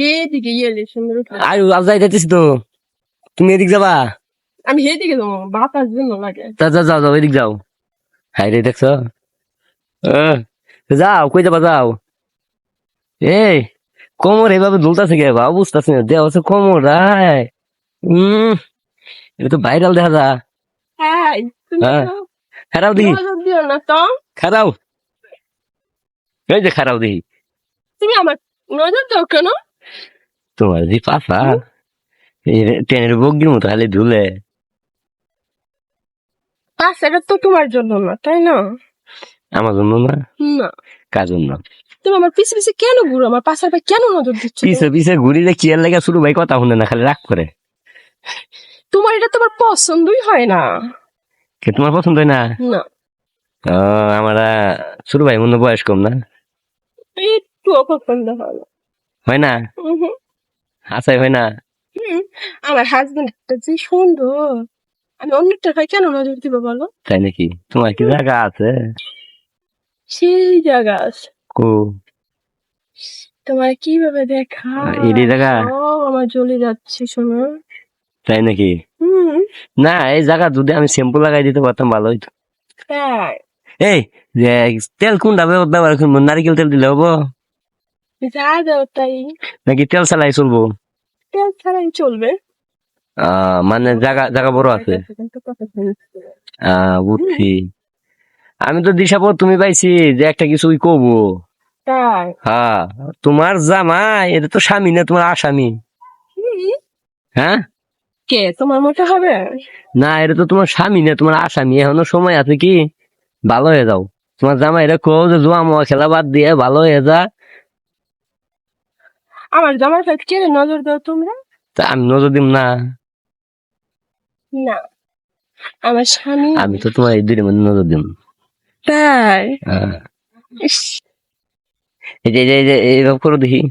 সেদিকে গেলে সুন্দর উঠবে। আর আজ যাইতেছি তো। তুমি এদিক যাবা? আমি সেদিকে যাব বাতাস জন্য লাগে। তা যাও যাও যাও এদিক যাও। হাই রে দেখছ? যাও কই যাবা যাও? এই কোমর এইভাবে দুলতাছে কে বাবু বুঝতেছি না দেওয়া হচ্ছে কোমর রায় উম এটা তো ভাইরাল দেখা যা হ্যাঁ খারাপ দিহি খারাপ এই যে খারাপ দিহি তুমি আমার নজর দাও কেন? তোমার যে পাশা ট্রেনের বগির মতো খালি ধুলে। পাস এটা তো তোমার জন্য না তাই না? আমার জন্য না? না। কার জন্য? তুমি আমার পিছে পিছে কেন ঘুরো? আমার পাশের ভাই কেন নজর দিচ্ছ পিছে পিছে ঘুরি যে কি আর লেগে? শুরু ভাই কথা শুনে না খালি রাগ করে। তোমার এটা তোমার পছন্দই হয় না। কে তোমার পছন্দ হয় না? না। আমার আহ, ভাই মনে বয়স কম না? একটু পছন্দ হয় না। হয় না? হাসাই হয় না? আমার হাজবেন্ড একটা যে সুন্দর। আমি অন্যটা ভাই কেন নজর দিব বলো? তাই নাকি? তোমার কি জায়গা আছে? সেই জায়গা আছে। কো? তোমার কীভাবে দেখা? এডি জায়গা? ও আমার জ্বলে যাচ্ছে শোনো তাই নাকি? না এই জায়গা যদি আমি শ্যাম্পু লাগাই দিতে পারতাম ভালো হইতো। এই তেল কোনটা ব্যব- ব্যবহার করব? নারিকেল তেল দিলে হব? যা দাও তাই। নাকি তেল চালাই চলবো? তেল ছাড়াই চলবে। মানে জায়গা জায়গা বড় আছে? বুঝছি। আমি তো দিশাবো তুমি পাইছি যে একটা কিছুই কবো। হ্যাঁ তোমার জামাই এটা তো স্বামী না তোমার আসামি। হ্যাঁ কে? তোমার মতো হবে? না এটা তো তোমার স্বামী না তোমার আসামি। এখনও সময় আছে কি? ভালো হয়ে যাও। তোমার জামাই এটা কো যে জোয়া মোয়া খেলা বাদ দিয়ে ভালো হয়ে যা। আমার জামার ভাই কে নজর দাও তোমরা। তা আমি নজর দিম না। না আমার স্বামী আমি তো তোমার এই দুইটার মধ্যে নজর দিম। তাই? হ্যাঁ। এই যে এই যে- এই যে এইভাবে করো দেখি।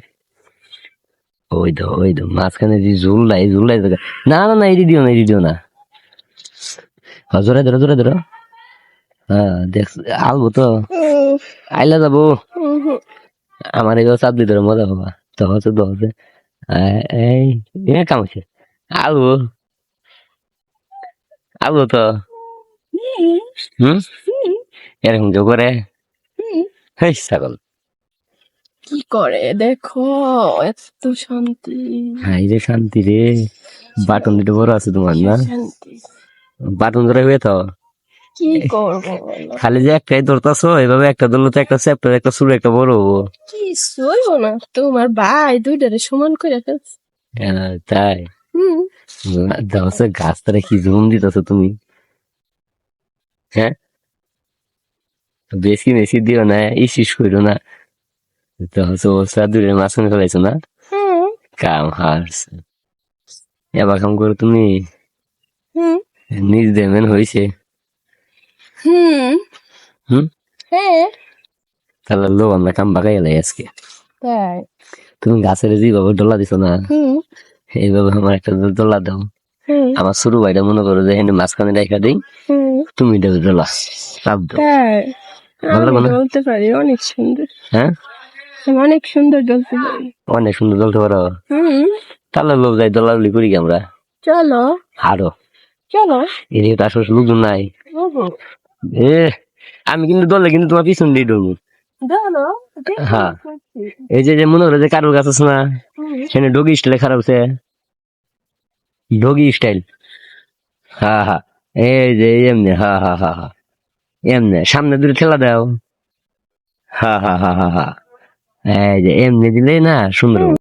ওই তো ওই তো মাঝখানে যে ঝুললাই ঝুললাই জায়গা না না না এই দিও না এই দিও না। জোরে ধরো জোরে ধরো। হ্যাঁ দেখ আলবো তো। আইলা যাব। আমার এগুলো চাপ দিতে মজা হবা হচ্ছে আহ, এই এ কামছে আলু আলু তো হুম, হুম হুম, এরকম কেউ করে হেই ছাগল কি করে দেখো এত শান্তি হাই রে শান্তি রে বাটন দুটো বড় আছে তোমার না বাটন ধরে হয়ে তো কি করব? খালি যে একটাই ধরতাছো এভাবে একটা ধরলে তো একটা চ্যাপ্টার একটা শুরু একটা বড় হব। কিছুই না তোমার ভাই দুইটারে সমান করে ফেলছে। তাই? হুম। গাছ তারা কি জুম দিতেছো তুমি? হ্যাঁ? বেশি বেশি দিও না ইসিস করো না। তো হচ্ছে ও সাদুরের মাঝখানে ফেলাইছো না? কাম হারছে। এবার কাম করো তুমি। হুম। নিজ দেমেন হয়েছে হ্যাঁ। তাহলে লো আমরা কাম বাগাই এলাই আজকে। তাই। তুমি গাছের যেভাবে ডলা দিছো না হুম। এইভাবে আমার একটা ডলা দাও। আমার ছোট ভাইটা মনে করো যে এখানে মাঝখানে রেখা দিই তুমি দেবে ডলা চাপ দাও। ভালো বলতে পারি অনেক সুন্দর। হ্যাঁ? অনেক সুন্দর পারি। অনেক সুন্দর পারো। হুম। তাহলে লোক যাই দলাদলি করি আমরা? চলো। আরও চলো। এর তো আসলে লোকজন নাই। এ আমি কিন্তু দলে কিন্তু তোমার পিছন দিয়ে ঢুকবো হ্যাঁ। এই যে মনে করে যে কারোর কাছে না সেখানে ডগি স্টাইলে খারাপ আছে ডগি স্টাইল হ্যাঁ হ্যাঁ। এই যে এমনি হা হা হা হা এমনি সামনে দূরে ঠেলা দাও। হা হা হা হা হা এই যে এমনি দিলে না সুন্দর।